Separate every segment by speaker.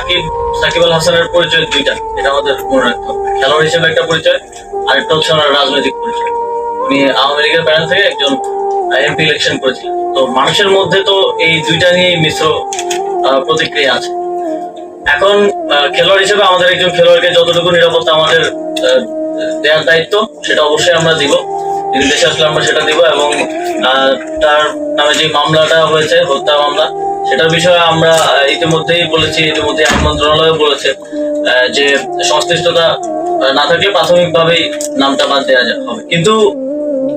Speaker 1: সাকিব সাকিব আল হাসানের পরিচয় দুইটা। এটা আমাদের মনে রাখতে হবে। খেলোয়াড় হিসেবে একটা পরিচয় আর একটা হচ্ছে ওনার রাজনৈতিক পরিচয়। উনি আওয়ামী লীগের থেকে একজন এমপি ইলেকশন করেছিলেন। তো মানুষের মধ্যে তো এই দুইটা নিয়েই মিশ্র প্রতিক্রিয়া আছে। এখন খেলোয়াড় হিসেবে আমাদের একজন খেলোয়াড়কে যতটুকু নিরাপত্তা আমাদের দেওয়ার দায়িত্ব, সেটা অবশ্যই আমরা দিব। দেশে আসলে আমরা সেটা দিব এবং তার নামে যে মামলাটা হয়েছে, হত্যা মামলা সেটার বিষয়ে আমরা ইতিমধ্যেই বলেছি ইতিমধ্যে আইন মন্ত্রণালয় বলেছে যে সংশ্লিষ্টতা না থাকলে প্রাথমিকভাবেই নামটা বাদ দেওয়া হবে। কিন্তু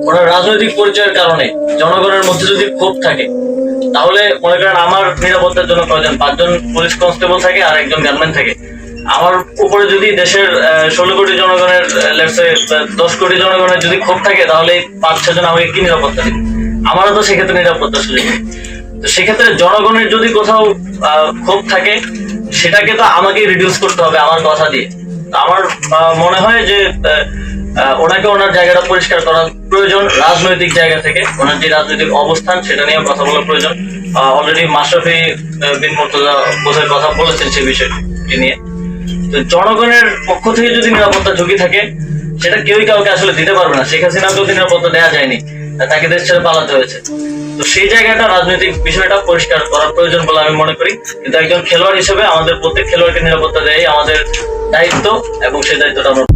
Speaker 1: ওনার রাজনৈতিক পরিচয়ের কারণে, জনগণের মধ্যে যদি ক্ষোভ থাকে, তাহলে মনে করেন আমার নিরাপত্তার জন্য প্রয়োজন পাঁচজন পুলিশ কনস্টেবল থাকে আর একজন গানম্যান থাকে। আমার উপরে যদি দেশের ষোলো কোটি জনগণের লেটসে দশ কোটি জনগণের যদি ক্ষোভ থাকে, তাহলে পাঁচ ছজন আমাকে কি নিরাপত্তা দেবে? আমারও তো সেক্ষেত্রে নিরাপত্তা সুযোগ সেক্ষেত্রে জনগণের যদি কোথাও ক্ষোভ থাকে সেটাকে তো আমাকে রিডিউস করতে হবে আমার কথা দিয়ে। আমার মনে হয় যে ওনাকে ওনার জায়গাটা পরিষ্কার করা প্রয়োজন রাজনৈতিক জায়গা থেকে। ওনার যে রাজনৈতিক অবস্থান সেটা নিয়ে কথা বলা প্রয়োজন। অলরেডি মাশরাফি আহ, বিন মুর্তজা বোধহয় কথা বলেছেন সেই বিষয়টি নিয়ে। তো জনগণের পক্ষ থেকে যদি নিরাপত্তা ঝুঁকি থাকে সেটা কেউই কাউকে আসলে দিতে পারবে না। শেখ হাসিনাকেও তো নিরাপত্তা দেওয়া যায়নি। তাকে দেশ ছেড়ে পালাতে হয়েছে। তো সেই জায়গাটা রাজনৈতিক বিষয়টা পরিষ্কার করার প্রয়োজন বলে আমি মনে করি। কিন্তু একজন খেলোয়াড় হিসেবে আমাদের প্রত্যেক খেলোয়াড়কে নিরাপত্তা দেয় আমাদের দায়িত্ব এবং সেই দায়িত্বটা আমরা